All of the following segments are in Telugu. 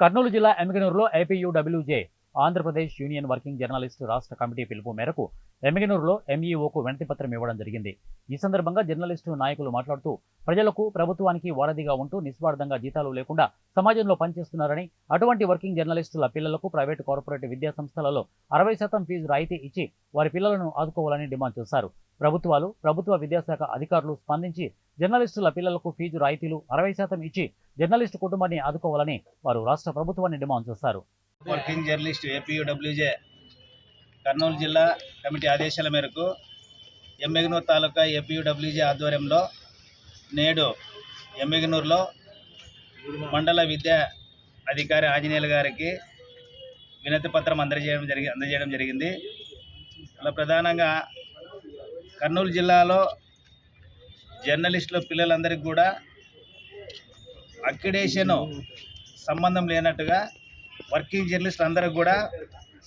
కర్నూలు జిల్లా ఎమ్మిగనూరులో APUWJ Andhra Pradesh union working journalist రాష్ట్ర కమిటీ పిలుపు మేరకు ఎమ్మిగనూరులో ఎంఈఓకు వినతిపత్రం ఇవ్వడం జరిగింది. ఈ సందర్భంగా జర్నలిస్టు నాయకులు మాట్లాడుతూ ప్రజలకు ప్రభుత్వానికి వారధిగా ఉంటూ నిస్వార్థంగా జీతాలు లేకుండా సమాజంలో పనిచేస్తున్నారని అటువంటి వర్కింగ్ జర్నలిస్టుల పిల్లలకు ప్రైవేటు కార్పొరేట్ విద్యా సంస్థలలో అరవై శాతం ఫీజు రాయితీ ఇచ్చి వారి పిల్లలను ఆదుకోవాలని డిమాండ్ చేశారు. ప్రభుత్వాలు ప్రభుత్వ విద్యాశాఖ అధికారులు స్పందించి జర్నలిస్టుల పిల్లలకు ఫీజు రాయితీలు అరవై శాతం ఇచ్చి జర్నలిస్టు కుటుంబాన్ని ఆదుకోవాలని వారు రాష్ట్ర ప్రభుత్వాన్ని డిమాండ్ చేశారు. వర్కింగ్ జర్నలిస్ట్ ఏపీయూడబ్ల్యూజే కర్నూలు జిల్లా కమిటీ ఆదేశాల మేరకు ఎమ్మెగనూర్ తాలూకా ఏపీయూడబ్ల్యూజే ఆధ్వర్యంలో నేడు ఎమ్మెగనూరులో మండల విద్యా అధికారి ఆంజనేయులు గారికి వినతి పత్రం అందజేయడం జరిగి అందజేయడం జరిగింది. అలా ప్రధానంగా కర్నూలు జిల్లాలో జర్నలిస్టుల పిల్లలందరికీ కూడా అక్రిడేషను సంబంధం లేనట్టుగా వర్కింగ్ జర్నలిస్ట్ అందరికి కూడా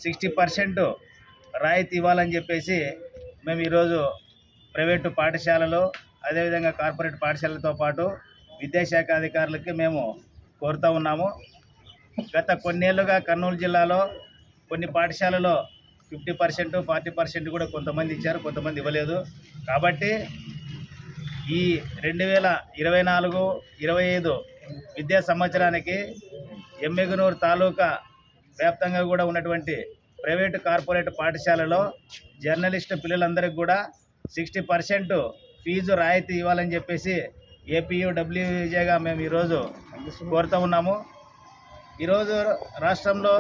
సిక్స్టీ పర్సెంట్ రాయితీ ఇవ్వాలని చెప్పేసి మేము ఈరోజు ప్రైవేటు పాఠశాలలో అదేవిధంగా కార్పొరేట్ పాఠశాలతో పాటు విద్యాశాఖ అధికారులకి మేము కోరుతూ ఉన్నాము. గత కొన్నేళ్ళుగా కర్నూలు జిల్లాలో కొన్ని పాఠశాలలో ఫిఫ్టీ పర్సెంట్ ఫార్టీ పర్సెంట్ కూడా కొంతమంది ఇచ్చారు కొంతమంది ఇవ్వలేదు. కాబట్టి ఈ రెండు వేల ఇరవై నాలుగు ఇరవై ఐదు విద్యా సంవత్సరానికి ఎమ్మెగనూరు తాలూకా వ్యాప్తంగా కూడా ఉన్నటువంటి ప్రైవేటు కార్పొరేట్ పాఠశాలలో జర్నలిస్ట్ పిల్లలందరికీ కూడా సిక్స్టీ పర్సెంట్ ఫీజు రాయితీ ఇవ్వాలని చెప్పేసి ఏపీయూడబ్ల్యూజేగా మేము ఈరోజు కోరుతూ ఉన్నాము. ఈరోజు రాష్ట్రంలో